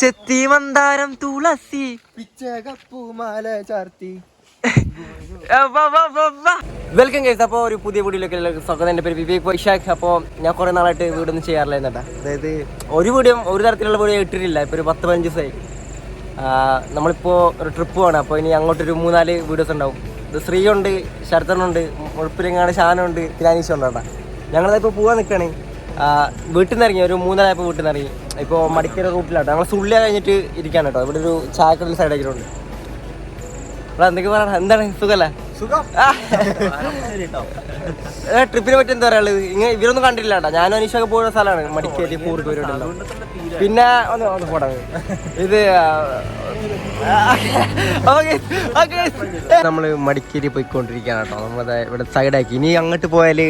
ചെത്തി മന്ദാരം തുളസി. പിച്ചകപ്പൂമാല ചാർത്തി. Welcome guys അപ്പോൾ ഒരു പുതിയ വീഡിയോയിലേക്ക് എല്ലാവർക്കും സ്വാഗതം. എന്റെ പേര് വിവേക് വൈശാഖ് അപ്പോൾ ഞാൻ കുറേ നാളായിട്ട് വീഡിയോ ഒന്നും ചെയ്യാറില്ല എന്നിട്ടാ അതായത് ഒരു വീഡിയോ ഒരു തരത്തിലുള്ള വീഡിയോ ഇട്ടിട്ടില്ല. ഇപ്പോൾ ഒരു പത്ത് പതിനഞ്ച് ദിവസമായി. നമ്മളിപ്പോൾ ഒരു ട്രിപ്പ് പോകണം അപ്പോൾ ഇനി അങ്ങോട്ടൊരു മൂന്നാൽ വീഡിയോസ് ഉണ്ടാവും. ഇത് ശ്രീയുണ്ട് ശരത്തനുണ്ട് മുഴപ്പിലെങ്ങാണ് ഷാനുണ്ട് തിരാനീശ് ഉണ്ട് കേട്ടോ. ഞങ്ങളിപ്പോൾ പോകാൻ നിൽക്കുകയാണ് വീട്ടിൽ നിന്ന് ഇറങ്ങി ഒരു മൂന്നരായപ്പോൾ വീട്ടിൽ നിന്ന് ഇറങ്ങി. ഇപ്പോൾ മടിക്കര റൂട്ടിലാട്ടോ. ഞങ്ങൾ സുള്ളിയ കഴിഞ്ഞിട്ട് ഇരിക്കാനാട്ടോ ഇവിടെ ഒരു ചായക്കടൽ സൈഡാക്കിയിട്ടുണ്ട് എന്തൊക്കെ പറയണം? എന്താണ്? സുഖല്ലേ? സുഖം ട്രിപ്പിനെ പറ്റി എന്താ പറയാ ഇങ്ങനെ ഇവരൊന്നും കണ്ടില്ല കേട്ടോ ഞാനും അനീഷൊക്കെ പോയ സ്ഥലമാണ്. മടിക്കേരി പൂർക്കൂരുണ്ടല്ലോ പിന്നെ ഒന്ന് ഒന്ന് പോടാ. ഇത് നമ്മൾ മടിക്കേരി പോയിക്കൊണ്ടിരിക്കുകയാണ് കേട്ടോ. നമ്മളത് ഇവിടെ സൈഡാക്കി. ഇനി അങ്ങോട്ട് പോയാൽ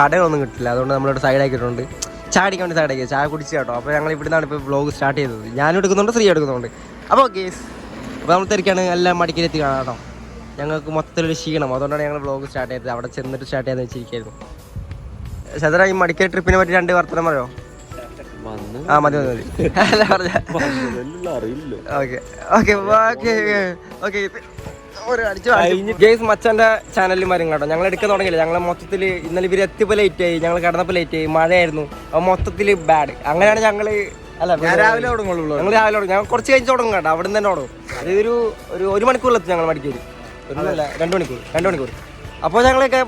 കടയൊന്നും കിട്ടില്ല. അതുകൊണ്ട് നമ്മളിവിടെ സൈഡാക്കിയിട്ടുണ്ട്. ചായ അടിക്കാൻ വേണ്ടി സൈഡാക്കി ചായ കുടിച്ച് കേട്ടോ. അപ്പോൾ ഞങ്ങൾ ഇവിടെ നിന്നാണ് ഇപ്പോൾ ബ്ലോഗ് സ്റ്റാർട്ട് ചെയ്തത്. ഞാനും എടുക്കുന്നുണ്ട് സ്ത്രീ എടുക്കുന്നുണ്ട്. അപ്പോൾ ഓക്കെ അപ്പോൾ നമ്മൾ തിരക്കാണ്. എല്ലാം മടിക്കേരി എത്തി കാണാം കേട്ടോ. ഞങ്ങൾക്ക് മൊത്തത്തിലൊരു ക്ഷീണം. അതുകൊണ്ടാണ് ഞങ്ങൾ വ്ളോഗ് സ്റ്റാർട്ട് ചെയ്തത്. അവിടെ ചെന്നിട്ട് സ്റ്റാർട്ട് ചെയ്യാന്ന് വെച്ചിരിക്കുന്നു ശതറ ഈ മടിക്കൽ ട്രിപ്പിനെ പറ്റി രണ്ട് വർത്തനം പറയോ? ആ മതി മതി മതി. അല്ല പറഞ്ഞ. Okay. Okay okay okay. Guys മച്ചന്റെ ചാനലിൽ വരും കേട്ടോ. ഞങ്ങൾ എടുക്കാൻ തുടങ്ങിയില്ല. ഞങ്ങൾ മൊത്തത്തിൽ ഇന്നലെ ഇവർ എത്തിയപ്പോൾ ലേറ്റ് ആയി. ഞങ്ങൾ കിടന്നപ്പോൾ ലേറ്റ് ആയി. മഴയായിരുന്നു. അപ്പോൾ മൊത്തത്തിൽ ബാഡ് അങ്ങനെയാണ് ഞങ്ങൾ അല്ല രാവിലെ തുടങ്ങുള്ളൂ ഞങ്ങൾ രാവിലെ തുടങ്ങും. ഞങ്ങൾ കുറച്ച് കഴിഞ്ഞ് തുടങ്ങും കേട്ടോ. അവിടെ നിന്ന് തന്നെ തുടങ്ങും. അതൊരു ഒരു ഒരു ഒരു മണിക്കൂറിലെത്തും ഞങ്ങൾ മടിക്കേരി. ഒന്നല്ല രണ്ട് മണിക്കൂർ രണ്ട് മണിക്കൂർ. അപ്പോൾ ഞങ്ങളൊക്കെ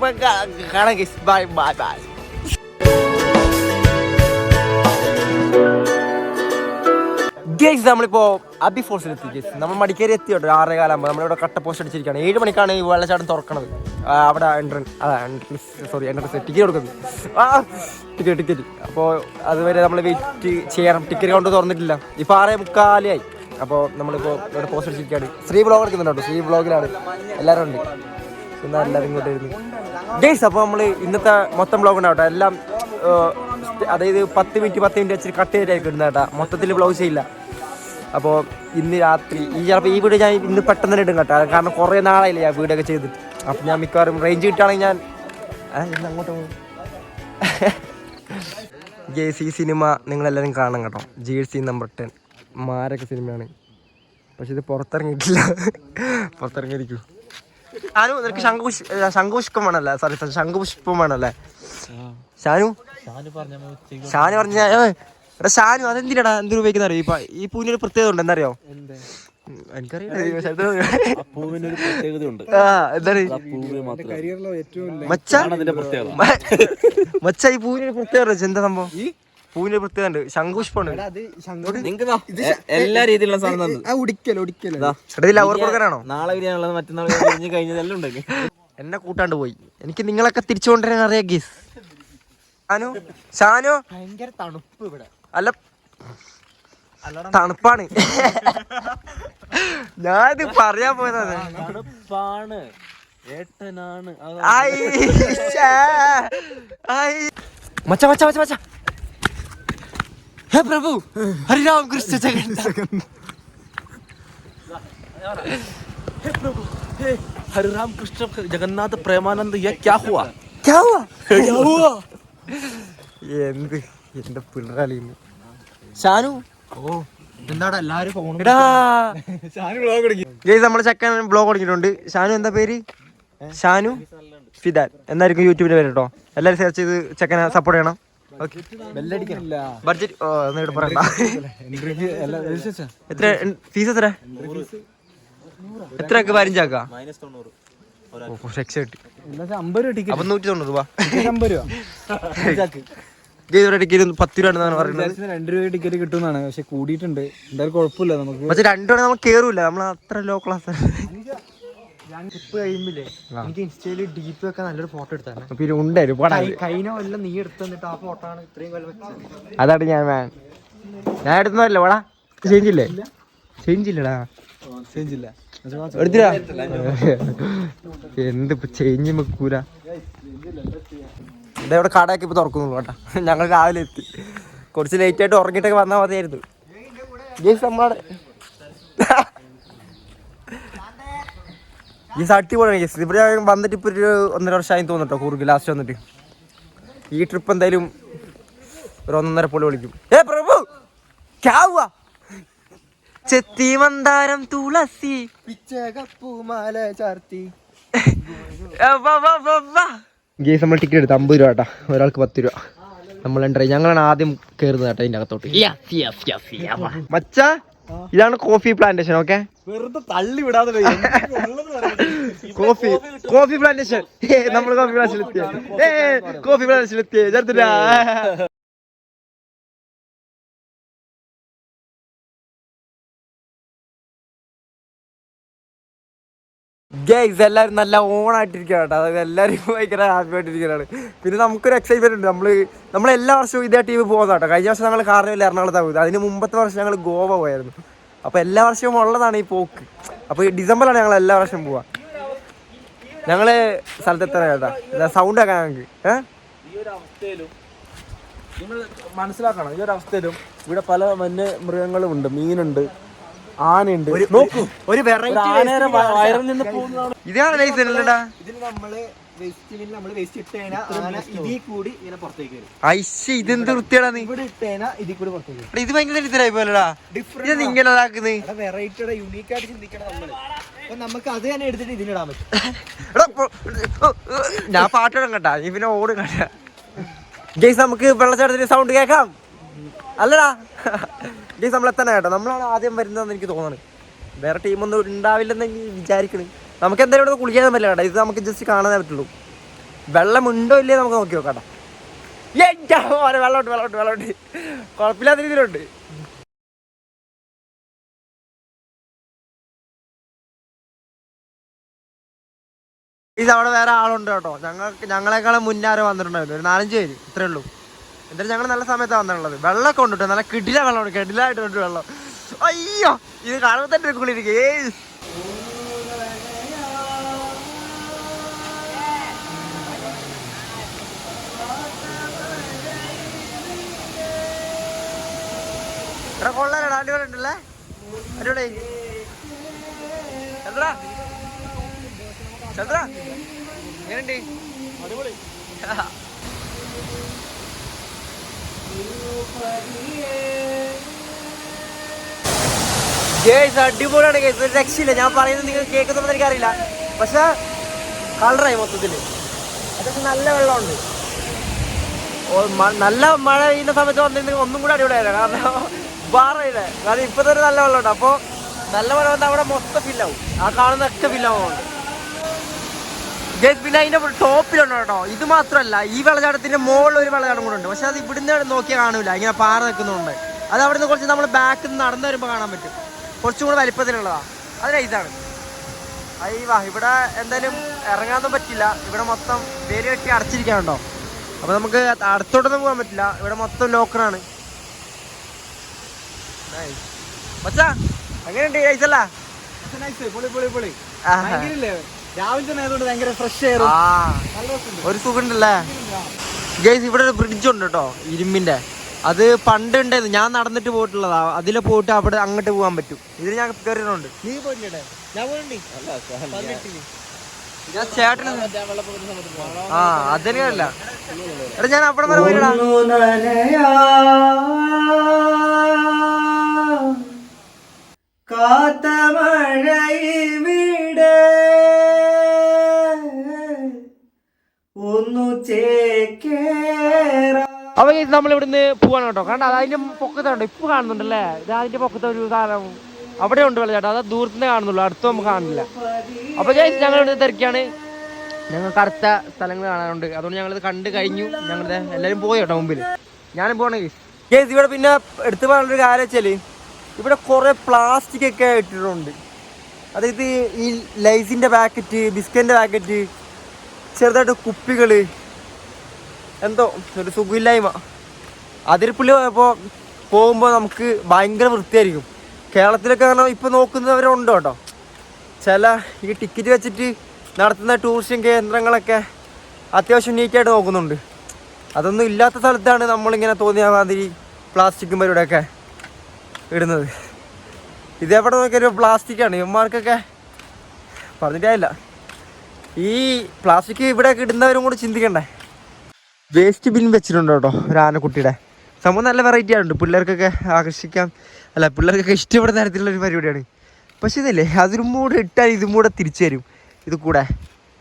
കാണാം ബൈ ബൈ ബൈ ഗേസ് നമ്മളിപ്പോ അബി ഫോഴ്സിൽ എത്തി ഗേസ് നമ്മൾ മടിക്കേരി എത്തി കേട്ടോ ആറേ കാലാകുമ്പോൾ നമ്മളിവിടെ കട്ട പോസ്റ്റ് അടിച്ചിരിക്കുകയാണ്. ഏഴ് മണിക്കാണ് ഈ വെള്ളച്ചാട്ടം തുറക്കണത്. അവിടെ എൻട്രൻസ് അതാ എൻട്രൻസ് സോറി എൻട്രൻസ് ടിക്കറ്റ് കൊടുക്കുന്നത്. ആ ടിക്കറ്റ് ടിക്കറ്റ് അപ്പോൾ അതുവരെ നമ്മൾ വെയിറ്റ് ചെയ്യണം ടിക്കറ്റ് കൗണ്ട് തുറന്നിട്ടില്ല. ഇപ്പോൾ ആറേ മുക്കാലായി അപ്പോൾ നമ്മളിപ്പോൾ ഇവിടെ പോസ്റ്റ് അടിച്ചിരിക്കുകയാണ് ശ്രീ ബ്ലോഗ് എടുക്കുന്നുണ്ടോ ശ്രീ ബ്ലോഗിലാണ് എല്ലാവരും ഉണ്ട്. എന്നാൽ എല്ലാവരും ഇങ്ങോട്ട് വരുന്നു ഗേസ് അപ്പോൾ നമ്മൾ ഇന്നത്തെ മൊത്തം ബ്ലോഗ് ഉണ്ടാവട്ടെ. എല്ലാം അതായത് പത്ത് മിനിറ്റ് പത്ത് മിനിറ്റ് വെച്ചിട്ട് കട്ട് ചെയ്തായി ഇടുന്നത് കേട്ടോ. മൊത്തത്തിൽ ബ്ലോഗ് ചെയ്യില്ല. അപ്പോൾ ഇന്ന് രാത്രി ഈ ചിലപ്പോൾ ഈ വീഡിയോ ഞാൻ ഇന്ന് പെട്ടെന്ന് തന്നെ ഇടും കേട്ടോ. കാരണം കുറേ നാളായില്ല ഞാൻ വീഡിയോ ഒക്കെ ചെയ്തിട്ട്. അപ്പം ഞാൻ മിക്കവാറും റേഞ്ച് കിട്ടുകയാണെങ്കിൽ ഞാൻ ഇന്ന് അങ്ങോട്ട് പോകും ജേഴ്സി സിനിമ നിങ്ങളെല്ലാവരും കാണണം കേട്ടോ. ജി സി നമ്പർ ടെൻ മാരൊക്കെ സിനിമയാണ്. പക്ഷെ ഇത് പുറത്തിറങ്ങിയിട്ടില്ല. പുറത്തിറങ്ങിയിരിക്കൂ. ഷാനു നിനക്ക് ശംഖുഷ് ശംഖുപുഷ്പം വേണല്ലേ? സോറി ശംഖുപുഷ്പം വേണല്ലേ? ഷാനു? ഷാനു പറഞ്ഞ എടാ ഷാനു അതെന്തിനാടാ? എന്തിനു ഉപയോഗിക്കുന്ന അറിയോ ഈ പ- ഈ പൂവിന് ഒരു പ്രത്യേകത ഉണ്ട് എന്തറിയോ മച്ച അതിന്റെ പ്രത്യേകത. മച്ച ഈ പൂവിന് പ്രത്യേകത. എന്താ സംഭവം? പൂവിന് ഒരു പ്രത്യേകത ഉണ്ട്. ശംഖുഷ്പുണ്ട് അത് ശങ്കോട് നിങ്ങൾക്ക് എല്ലാ രീതിയിലുള്ള സാധനം ദാ. എടാ ലവർ കൊടുക്കാനാണോ നാളെ ബിരിയാണി മറ്റന്നാൾ കഴിഞ്ഞ് കഴിഞ്ഞതെല്ലാം ഉണ്ട് എന്നെ കൂട്ടാണ്ട് പോയി. എനിക്ക് നിങ്ങളൊക്കെ തിരിച്ചു കൊണ്ടുവരാൻ അറിയാം ഗീസ്. ഷാനു ഷാനു. ഭയങ്കര തണുപ്പ് ഇവിടെ. അല്ല തണുപ്പാണ്. ഞാനിത് പറയാൻ പോയതാണ്. തണുപ്പാണ്. ഏട്ടനാണ്. മച്ച മച്ച മച്ച മച്ച. മച്ച മച്ച മച്ച ഹേ പ്രഭു ഹരിരാം കൃഷ്ണ ജഗന്നാഥ് ഹരിറാം കൃഷ്ണ ജഗന്നാഥ് പ്രേമാനന്ദ് യ ക്യാ ഹുവാ? ക്യാ ഹുവാ? ക്യാ ഹുവാ? എന്ത് എന്റെ പിള്ളേരാളിന്ന് ഷാനു ഓ എന്താടാ എല്ലാരും ഫോൺ ഗൈസ് നമ്മുടെ ചക്കൻ ബ്ലോഗ് തുടങ്ങിയിട്ടുണ്ട് ഷാനു എന്താ പേര്? ഷാനു ഫിദാൻ എന്നായിരിക്കും യൂട്യൂബിൽ പേര് കേട്ടോ എല്ലാവരും സെർച്ച് ചെയ്ത് ചക്കനെ സപ്പോർട്ട് ചെയ്യണം. ബഡ്ജറ്റ് പറയണ്ട. എത്ര ഫീസ് എത്ര? എത്ര ഒക്കെ പതിനഞ്ചാക്കാ രൂപ ടിക്കറ്റ് അപ്പൊ നൂറ്റി തൊണ്ണൂറ് രൂപ. രൂപ. ടിക്കറ്റ് പത്ത് രൂപ ആണെന്നാണ് പറയുന്നത്. രണ്ട് രൂപ ടിക്കറ്റ് കിട്ടുന്നതാണ് പക്ഷെ കൂടിയിട്ടുണ്ട്. എന്തായാലും കുഴപ്പമില്ല നമുക്ക്. പക്ഷെ രണ്ടു മണി നമ്മൾ കേറൂല. നമ്മൾ അത്ര ലോ ക്ലാസ് ട്രിപ്പ് കഴിയുമ്പില്ലേ എനിക്ക് ഇൻസ്റ്റയിൽ ഒക്കെ നല്ലൊരു ഫോട്ടോ എടുത്താണ് പിന്നെ ഉണ്ട് ഒരുപാട് കഴിഞ്ഞ കൊല്ലം നീ എടുത്തു തന്നിട്ട് ആ ഫോട്ടോ ആണ് ഇത്രയും കൊല്ലം വെച്ചത്. അതാണ് ഞാൻ ഞാൻ എടുത്തതല്ല വാടാ ചേഞ്ച് ഇല്ലേ? ചേഞ്ച് ഇല്ലടാ. ചേഞ്ചില്ല എടുത്തില്ല എന്ത് ചേഞ്ച് വെക്കൂല. ഇതവിടെ കടയൊക്കെ ഇപ്പൊ തുറക്കുന്നു കേട്ടാ. ഞങ്ങൾ രാവിലെ എത്തി. കുറച്ച് ലേറ്റ് ആയിട്ട് ഉറങ്ങിയിട്ടൊക്കെ വന്നാൽ മതിയായിരുന്നു. ജയ്സ് നമ്മളെ ഈ അടിപൊളിയാണ് ജയ്സ് ഇവിടെ വന്നിട്ട് ഇപ്പൊ ഒരു ഒന്നര വർഷമായി തോന്നിട്ടോ കൂർഗ് ലാസ്റ്റ് വന്നിട്ട്. ഈ ട്രിപ്പ് എന്തായാലും ഒരു ഒന്നര പൊളി വിളിക്കും. ഏ പ്രഭു! ചെത്തി മന്ദാരം തുളസി. പിച്ചകപ്പൂമാല ചാർത്തി. ഗേസ് നമ്മൾ ടിക്കറ്റ് എടുത്ത് അമ്പത് രൂപ കേട്ടാ. ഒരാൾക്ക് പത്ത് രൂപ. നമ്മൾ എന്റർ ഞങ്ങളാണ് ആദ്യം കയറുന്നത് കേട്ടോ ഇതിന്റെ അകത്തോട്ട്. മച്ച! ഇതാണ് കോഫി പ്ലാന്റേഷൻ ഓക്കെ വെറുതെ തള്ളി വിടാതെ കോഫി കോഫി പ്ലാന്റേഷൻ നമ്മൾ കോഫി പ്ലാന്റേഷൻ എത്തിയ. കോഫി പ്ലാന്റേഷൻ എത്തിയേ. ചേർത്തില്ല ഗൈസ് എല്ലാവരും നല്ല ഓണായിട്ടിരിക്കുകയാണ് കേട്ടോ. അതായത് എല്ലാവരും ഭയങ്കര ഹാപ്പി ആയിട്ടിരിക്കുകയാണ്. പിന്നെ നമുക്കൊരു എക്സൈറ്റ്മെന്റ് ഉണ്ട്. നമ്മൾ നമ്മൾ എല്ലാ വർഷവും ഇതേ ടീം പോകുന്ന കേട്ടോ. കഴിഞ്ഞ വർഷം ഞങ്ങൾ കാർണിവൽ എറണാകുളത്താണ് പോയത്. അതിന് മുമ്പത്തെ വർഷം ഞങ്ങൾ ഗോവ പോയായിരുന്നു. അപ്പോൾ എല്ലാ വർഷവും ഉള്ളതാണ് ഈ പോക്ക്. അപ്പോൾ ഈ ഡിസംബറിലാണ് ഞങ്ങൾ എല്ലാ വർഷവും പോവാ. ഞങ്ങൾ സ്ഥലത്തെത്താൻ കേട്ടോ. സൗണ്ട് ആക്കാൻ ഞങ്ങൾക്ക് മനസ്സിലാക്കണം. ഈ ഒരു അവസ്ഥയിലും ഇവിടെ പല വന്യ മൃഗങ്ങളും ഉണ്ട് മീനുണ്ട്. ആനയുണ്ട്. നോക്കൂ ഒരു വയറിൽ നിന്ന് പോകുന്നതാണ്. ഇതാണ് ലൈസ് അല്ലടാ നമ്മൾ ഇതെന്ത് വൃത്തിയാടാ നീ? ഇത് ഭയങ്കര ഇത്തരായി പോലടാ ഇത് ഇങ്ങനെ ഇതാക്കുന്നത് ഇവിടെ വെറൈറ്റിയുടെ യൂണീക്ക് ആയിട്ട് ചിന്തിക്കണം നമ്മൾ. നമുക്ക് അത് തന്നെ എടുത്തിട്ട് പറ്റും. ഞാൻ പാട്ട് കേട്ടാ നീ പിന്നെ ഓടും കേട്ടാ ജയ്സ് നമുക്ക് വെള്ളച്ചാട്ടത്തിന്റെ സൗണ്ട് കേക്കാം അല്ലടാ. ഗെയ്സ് നമ്മളെ തന്നെ കേട്ടോ. നമ്മളാണ് ആദ്യം വരുന്നതെന്ന് എനിക്ക് തോന്നുന്നത്. വേറെ ടീമൊന്നും ഉണ്ടാവില്ലെന്ന് വിചാരിക്കണ്. നമുക്ക് എന്തായാലും ഇവിടെ കുളിക്കാൻ പറ്റില്ല കേട്ടോ. ഇത് നമുക്ക് ജസ്റ്റ് കാണാനേ പറ്റുള്ളൂ. വെള്ളമുണ്ടോ ഇല്ലേ നമുക്ക് നോക്കി നോക്കാം വെള്ളമുണ്ട് വെള്ളമുണ്ട് വെള്ളമുണ്ട്. കുഴപ്പമില്ലാത്ത രീതിയിലുണ്ട്. ഇത് അവിടെ വേറെ ആളുണ്ട് കേട്ടോ. ഞങ്ങൾക്ക് ഞങ്ങളെക്കാളും മുന്നാരെ വന്നിട്ടുണ്ടായിരുന്നു. ഒരു നാലഞ്ച് പേര്. ഇത്രേ ഉള്ളൂ. എന്തായാലും ഞങ്ങൾ നല്ല സമയത്താണ് വന്നുള്ളത് വെള്ളമൊക്കെ ഉണ്ട് നല്ല കിടില വെള്ളമുണ്ട് കിടിലായിട്ടുണ്ട് വെള്ളം. അയ്യോ ഇത് കാണുമ്പോൾ തന്നെ കുളിരിക്കേ. എടാ കൊള്ളാലടാ. അടിപൊളി ഉണ്ടല്ലേ അടിപൊളി. ചന്ദ്ര. ചന്ദ്ര. എങ്ങനെയുണ്ട്? അടിപൊളി. ഗേഴ്സ് അടിപൊളിയാണ് ഗേഴ്സ് ഒരു രക്ഷയില്ല. ഞാൻ പറയുന്നത് നിങ്ങൾ കേൾക്കുന്നുണ്ടെന്ന് എനിക്കറിയില്ല. പക്ഷെ കളറായി മൊത്തത്തിൽ അതൊക്കെ നല്ല വെള്ളമുണ്ട്. നല്ല മഴ പെയ്യുന്ന സമയത്ത് വന്നിരുന്നെങ്കിൽ ഒന്നും കൂടെ അടിപൊളിയായിരുന്നു കാരണം ബാറയില്ലേ കാരണം ഇപ്പോഴത്തെ തന്നെ നല്ല വെള്ളമുണ്ട്. അപ്പോൾ നല്ല മഴ വന്നാൽ അവിടെ മൊത്തം ഫില്ലാവും ആ കാണുന്നൊക്കെ ഫില്ലാവുന്നുണ്ട് ഗേസ് പിന്നെ അതിന്റെ ടോപ്പിലുണ്ട് കേട്ടോ. ഇത് മാത്രമല്ല ഈ വെള്ളച്ചാട്ടത്തിന്റെ മുകളിൽ ഒരു വെള്ളച്ചാട്ടം കൂടെ ഉണ്ട്. പക്ഷെ അത് ഇവിടുന്ന് നോക്കിയാൽ കാണൂല. ഇങ്ങനെ പാറ നിൽക്കുന്നുണ്ട്. അത് അവിടുന്ന് കുറച്ച് നമ്മൾ ബാക്കിൽ നിന്ന് നടന്നു വരുമ്പോൾ കാണാൻ പറ്റും. കുറച്ചും കൂടെ വലിപ്പത്തിലുള്ളതാ. അത് നൈസാണ് അയ്യവാ ഇവിടെ എന്തായാലും ഇറങ്ങാനൊന്നും പറ്റില്ല. ഇവിടെ മൊത്തം വേര് കെട്ടി അടച്ചിരിക്കാനുണ്ടോ? അപ്പൊ നമുക്ക് അടുത്തോട്ടൊന്നും പോകാൻ പറ്റില്ല. ഇവിടെ മൊത്തം ലോക്കറാണ് മച്ചാ അങ്ങനെയുണ്ട് നൈസല്ല പൊളി പൊളി പൊളി. ഭയങ്കര രാവിലെ ആയതുകൊണ്ട് ഭയങ്കര ഫ്രഷ് എയർ ഒരു സുഖമുണ്ടല്ലേ? ഗൈസ് ഇവിടെ ഒരു ബ്രിഡ്ജ് ഉണ്ട് കേട്ടോ ഇരുമ്പിന്റെ. അത് പണ്ട് ഉണ്ടായിരുന്നു. ഞാൻ നടന്നിട്ട് പോയിട്ടുള്ളതാ. അതിലെ പോയിട്ട് അവിടെ അങ്ങോട്ട് പോകാൻ പറ്റും. ഇതിൽ ഞാൻ കയറിയിട്ടുണ്ട് നീ പോയില്ലേ ഞാൻ പോയിട്ടുണ്ട്. ഞാൻ ചേട്ടന് ആ അതിനല്ല എടാ ഞാൻ അവിടെ വരെ പോയിടാ കാത്ത അപ്പൊ നമ്മൾ ഇവിടുന്ന് പോവാണ് കേട്ടോ. കാരണം അത് അതിന്റെ പൊക്കത്തുണ്ട് ഇപ്പൊ കാണുന്നുണ്ടല്ലേ? ഇത് അതിന്റെ പൊക്കത്തെ ഒരു സാധനം അവിടെ ഉണ്ട് വെള്ളച്ചാട്ടം. അത് ദൂരത്തുനിന്ന് കാണുന്നുള്ളൂ. അടുത്ത് നമുക്ക് കാണുന്നില്ല. അപ്പൊ ഗൈസ് ഞങ്ങൾ ഇവിടുന്ന് തിരക്കാണ് ഞങ്ങൾ അടുത്ത സ്ഥലങ്ങൾ കാണാനുണ്ട്. അതുകൊണ്ട് ഞങ്ങൾ ഇത് കണ്ടു കഴിഞ്ഞു. ഞങ്ങൾ എല്ലാവരും പോയി കേട്ടോ മുമ്പിൽ ഞാനും പോകണേ ഗൈസ് ഗൈസ് ഇവിടെ പിന്നെ എടുത്തു പറയാനൊരു കാര്യം വെച്ചാൽ ഇവിടെ കുറെ പ്ലാസ്റ്റിക് ഒക്കെ ഇട്ടിട്ടുണ്ട്. അതായത് ഈ ലൈസിന്റെ പാക്കറ്റ് ബിസ്ക്കറ്റിന്റെ പാക്കറ്റ് ചെറുതായിട്ട് കുപ്പികൾ എന്തോ ഒരു സുഖമില്ലായ്മ. അതിരിപ്പുള്ളി പോയപ്പോൾ പോകുമ്പോൾ നമുക്ക് ഭയങ്കര വൃത്തിയായിരിക്കും. കേരളത്തിലൊക്കെ കാരണം ഇപ്പോൾ നോക്കുന്നവരുണ്ട് കേട്ടോ ചില ഈ ടിക്കറ്റ് വെച്ചിട്ട് നടത്തുന്ന ടൂറിസ്റ്റ് കേന്ദ്രങ്ങളൊക്കെ അത്യാവശ്യം നീറ്റായിട്ട് നോക്കുന്നുണ്ട്. അതൊന്നും ഇല്ലാത്ത സ്ഥലത്താണ് നമ്മളിങ്ങനെ തോന്നിയ മാതിരി പ്ലാസ്റ്റിക്കും പരിപാടിയൊക്കെ ഇടുന്നത്. ഇതെവിടെ നോക്കിയൊരു പ്ലാസ്റ്റിക്കാണ് ഇവന്മാർക്കൊക്കെ പറഞ്ഞിട്ടായില്ല ഈ പ്ലാസ്റ്റിക് ഇവിടെയൊക്കെ ഇടുന്നവരും കൂടി ചിന്തിക്കണ്ടേ? വേസ്റ്റ് ബിൻ വെച്ചിട്ടുണ്ട് കേട്ടോ ഒരു ആനക്കുട്ടിയുടെ സംഭവം നല്ല വെറൈറ്റി ആണ് പിള്ളേർക്കൊക്കെ ആകർഷിക്കാം. അല്ല പിള്ളേർക്കൊക്കെ ഇഷ്ടപ്പെടുന്ന തരത്തിലുള്ള ഒരു പരിപാടിയാണ്. പക്ഷെ ഇതല്ലേ അതിനും കൂടെ ഇട്ടാൽ ഇതും കൂടെ തിരിച്ചു തരും. ഇത് കൂടെ.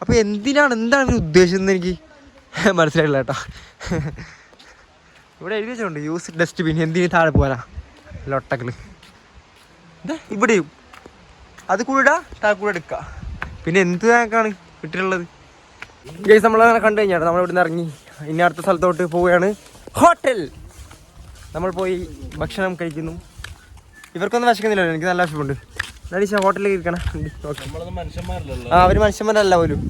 അപ്പോൾ എന്തിനാണ് എന്താണ് ഇവർ ഉദ്ദേശം എന്ന് എനിക്ക് മനസ്സിലായില്ല കേട്ടോ. ഇവിടെ എഴുതി വെച്ചിട്ടുണ്ട് യൂസ് ഡസ്റ്റ്ബിൻ എന്തിന് താഴെ പോരാ ലൊട്ടകൾ ഇവിടെയും. അത് കൂടെ താഴെ കൂടെ എടുക്കുക പിന്നെ എന്ത് കണക്കാണ് ഇട്ടിട്ടുള്ളത്? നമ്മളങ്ങനെ കണ്ടു കഴിഞ്ഞാട്ടോ നമ്മളിവിടുന്ന് ഇറങ്ങി. ഇനി അടുത്ത സ്ഥലത്തോട്ട് പോവുകയാണ്. ഹോട്ടൽ. നമ്മൾ പോയി ഭക്ഷണം കഴിക്കുന്നു. ഇവർക്കൊന്നും വിശക്കുന്നില്ലല്ലോ എനിക്ക് നല്ല വിശപ്പുണ്ട്. എന്നാലും ഹോട്ടലിൽ ഇരിക്കണം. ആ അവർ മനുഷ്യന്മാരല്ല പോലും.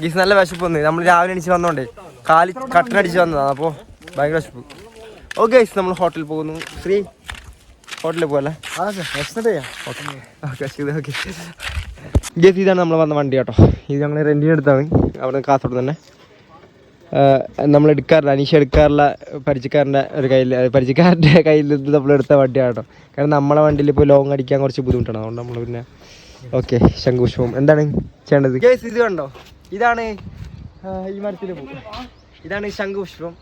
ഗീസ് നല്ല വിശപ്പ് വന്നു നമ്മൾ രാവിലെ എണീച്ച് വന്നോണ്ടേ. കാലി കട്ടനടിച്ച് വന്നതാണ് അപ്പോൾ ഭയങ്കര വിശപ്പ്. ഓക്കെ ഗൈസ് നമ്മൾ ഹോട്ടലിൽ പോകുന്നു. ശ്രീ ഹോട്ടലിൽ പോകല്ലേ ഓക്കെ ഓക്കെ ഓക്കെ. ഗേസ് ഇതാണ് നമ്മൾ വന്ന വണ്ടി കേട്ടോ. ഇത് ഞങ്ങൾ റെന്റിന് എടുത്താണ്. അവിടെ കാസർഗോഡ് തന്നെ. നമ്മൾ എടുക്കാറില്ല. അനീഷ എടുക്കാറില്ല. പരിചയക്കാരന്റെ ഒരു കയ്യിൽ പരിചയക്കാരന്റെ കയ്യിൽ നിന്ന് നമ്മൾ എടുത്ത വണ്ടിയാണ് കേട്ടോ. കാരണം നമ്മളെ വണ്ടിയിൽ ഇപ്പോൾ ലോങ് അടിക്കാൻ കുറച്ച് ബുദ്ധിമുട്ടാണ്. അതുകൊണ്ട് നമ്മൾ പിന്നെ ഓക്കെ ശംഖുപുഷ്പം എന്താണ് ചെയ്യേണ്ടത്? കേസ് ഇത് കണ്ടോ? ഇതാണ് ഈ മരത്തിൽ ഇതാണ് ശംഖുപുഷ്പം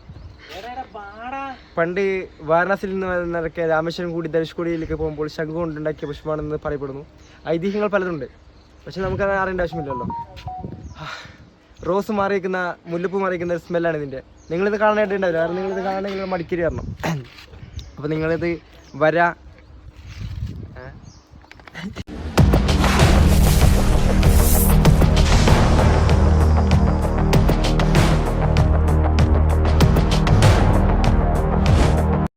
പണ്ട് വാരണാസിയിൽ നിന്ന് വരുന്നവരൊക്കെ രാമേശ്വരം കൂടി ധനുഷ്കോടിയിലേക്ക് പോകുമ്പോൾ ശംഖു കൊണ്ടുണ്ടാക്കിയ പുഷ്പമാണെന്ന് പറയപ്പെടുന്നു. ഐതിഹ്യങ്ങൾ പലതുണ്ട്. പക്ഷെ നമുക്കത് അറിയേണ്ട ആവശ്യമില്ലല്ലോ. റോസ് മാറിയിരിക്കുന്ന മുല്ലപ്പൂ മാറിയിരിക്കുന്ന സ്മെല്ലാണ് ഇതിന്റെ. നിങ്ങളിത് കാണാനായിട്ടുണ്ടാവില്ല കാരണം നിങ്ങളിത് കാണണമെങ്കിൽ മടിക്കരി വരണം. അപ്പോൾ നിങ്ങളിത് വര?